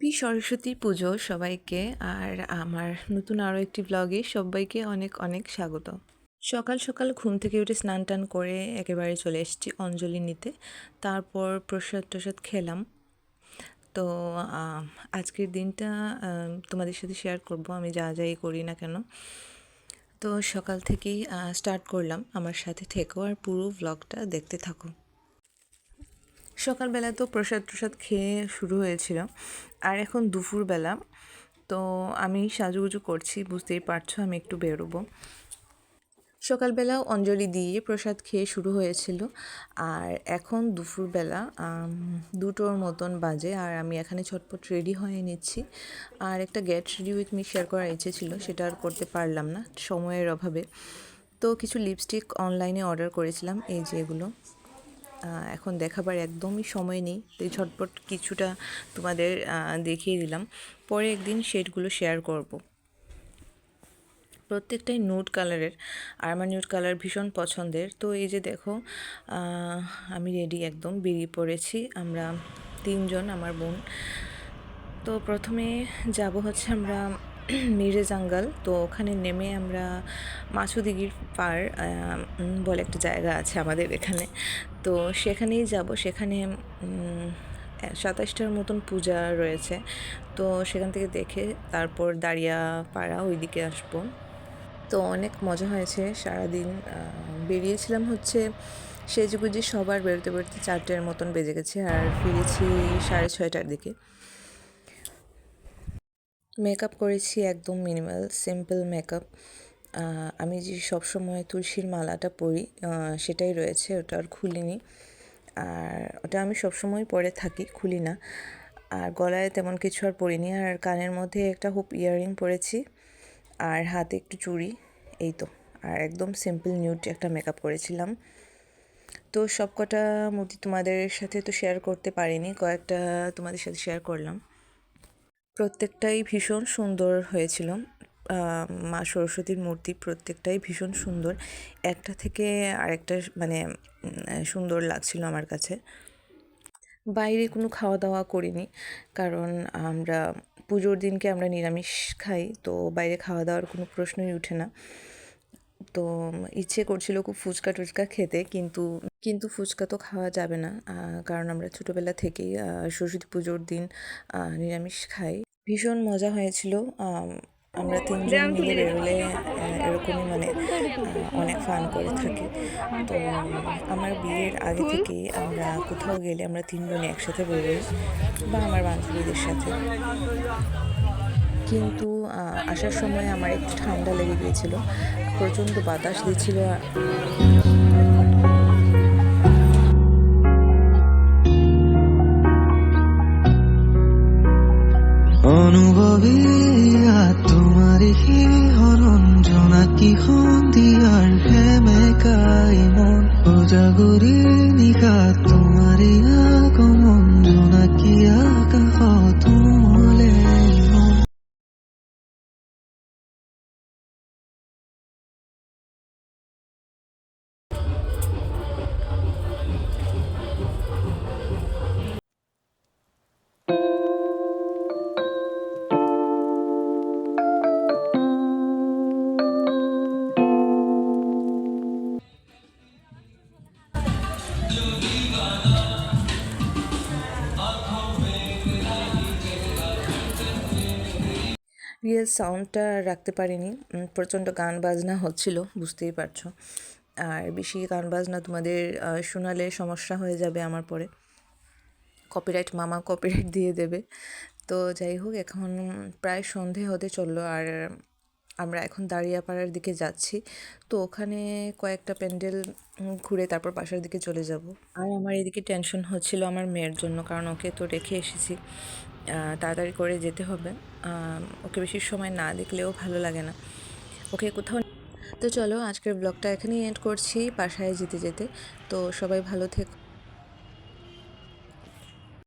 Happy Saraswati পুজো সবাইকে, আর আমার নতুন আরও একটি ব্লগে সবাইকে অনেক অনেক স্বাগত। সকাল সকাল ঘুম থেকে উঠে স্নান টান করে একেবারে চলে এসেছি অঞ্জলি নিতে। তারপর প্রসাদ টসাদ খেলাম। তো আজকের দিনটা তোমাদের সাথে শেয়ার করব। আমি যা যাই করি না কেন। তো সকাল থেকেই স্টার্ট করলাম। আমার সাথে থেকো আর পুরো ব্লগটা দেখতে থাকো। সকালবেলা তো প্রসাদ প্রসাদ খেয়ে শুরু হয়েছিল। আর এখন দুপুরবেলা তো আমি সাজুগুজু করছি বুঝতেই পারছ আমি একটু বেরোবো। সকালবেলা অঞ্জলি দিয়ে প্রসাদ খেয়ে শুরু হয়েছিল। আর এখন দুপুরবেলা দুটোর মতন বাজে আর আমি এখানে ছটপট রেডি হয়ে নিচ্ছি। আর একটা get ready with me share করার ইচ্ছে ছিল সেটা আর করতে পারলাম না সময়ের অভাবে। তো কিছু লিপস্টিক অনলাইনে অর্ডার করেছিলাম এই যে এগুলো। আহ, এখন দেখাবার একদমই সময় নেই। তাই ঝটপট কিছুটা তোমাদের দেখিয়ে দিলাম। পরে একদিন শেডগুলো শেয়ার করব। প্রত্যেকটাই নুড কালারের আর আমার কালার ভীষণ পছন্দের। তো এই যে দেখো আমি রেডি একদম, বেরিয়ে পড়েছি। আমরা তিনজন, আমার বোন। তো প্রথমে যাব হচ্ছে আমরা মিরে জাঙ্গাল। তো ওখানে নেমে আমরা মাছুদিঘির পার বলে একটা জায়গা আছে আমাদের এখানে। তো সেখানেই যাব। সেখানে সাতাশটার মতন পূজা রয়েছে। তো সেখান থেকে দেখে তারপর দাঁড়িয়া পাড়া ওইদিকে আসব। তো অনেক মজা হয়েছে সারাদিন। বেরিয়েছিলাম হচ্ছে সেজেগুজি সবার বেরোতে বেরোতে চারটের মতন বেজে গেছে। আর ফিরেছি সাড়ে ছয়টার দিকে। মেকআপ করেছি একদম মিনিমাল, সিম্পল মেকআপ। আমি যে সবসময় তুলসীর মালাটা পরি সেটাই রয়েছে, ওটা আর খুলিনি। আর ওটা আমি সবসময় পরে থাকি, খুলি না। আর গলায় তেমন কিছু আর পরিনি। আর কানের মধ্যে একটা হুপ ইয়াররিং পরেছি। আর হাতে একটু চুড়ি, এই তো। আর একদম সিম্পল নিউড একটা মেকআপ করেছিলাম। তো সব কটা মূর্তি তোমাদের সাথে তো শেয়ার করতে পারিনি, কয়েকটা তোমাদের সাথে শেয়ার করলাম। প্রত্যেকটাই ভীষণ সুন্দর হয়েছিল। মা সরস্বতীর মূর্তি প্রত্যেকটাই ভীষণ সুন্দর। একটা থেকে আরেকটা মানে সুন্দর লাগছিল আমার কাছে। বাইরে কোনো খাওয়া দাওয়া করিনি, কারণ আমরা পুজোর দিনকে আমরা নিরামিষ খাই, তো বাইরে খাওয়া দাওয়ার কোনো প্রশ্নই ওঠে না। তো ইচ্ছে করছিল খুব ফুচকা টুচকা খেতে, কিন্তু কিন্তু ফুচকা তো খাওয়া যাবে না। কারণ আমরা ছোটোবেলা থেকেই সরস্বতী পুজোর দিন নিরামিষ খাই। ভীষণ মজা হয়েছিল। আমরা তিনজন মিলে বেরোলে এরকমই মানে অনেক ফান করে থাকি। তো, আমার বিয়ের আগে থেকেই আমরা কোথাও গেলে আমরা তিনজনে একসাথে বেরোই, বা আমার বান্ধবীদের সাথে। কিন্তু আসার সময় আমার একটু ঠান্ডা লেগে গিয়েছিল। প্রচণ্ড বাতাস দিচ্ছিল। আর তোমার হি শিহৰণ জোনাকী সন্ধিয়াৰ হেমেকাই মন। উজাগৰি নিশা তোমাৰ আগমন জোনাকী আকাশত রিয়েল সাউন্ডটা রাখতে পারিনি। প্রচণ্ড গান বাজনা হচ্ছিল, বুঝতেই পারছ। আর বেশি গান বাজনা তোমাদের শোনালে সমস্যা হয়ে যাবে আমার পরে। কপিরাইট মামা কপিরাইট দিয়ে দেবে। তো যাই হোক, এখন প্রায় সন্ধে হতে চলল। আর আমরা এখন দাঁড়িয়াপাড়ার দিকে যাচ্ছি। তো ওখানে কয়েকটা প্যান্ডেল ঘুরে তারপর বাসার দিকে চলে যাব। আর আমার এদিকে টেনশন হচ্ছিল আমার মেয়ের জন্য, কারণ ওকে তো রেখে এসেছি। তাড়াতাড়ি করে যেতে হবে। ওকে বেশি সময় না দেখলেও ভালো লাগে না। ওকে কোথাও তো চলো, আজকের ব্লগটা এখানেই এন্ড করছি, বাসায় যেতে যেতে। তো সবাই ভালো থেকো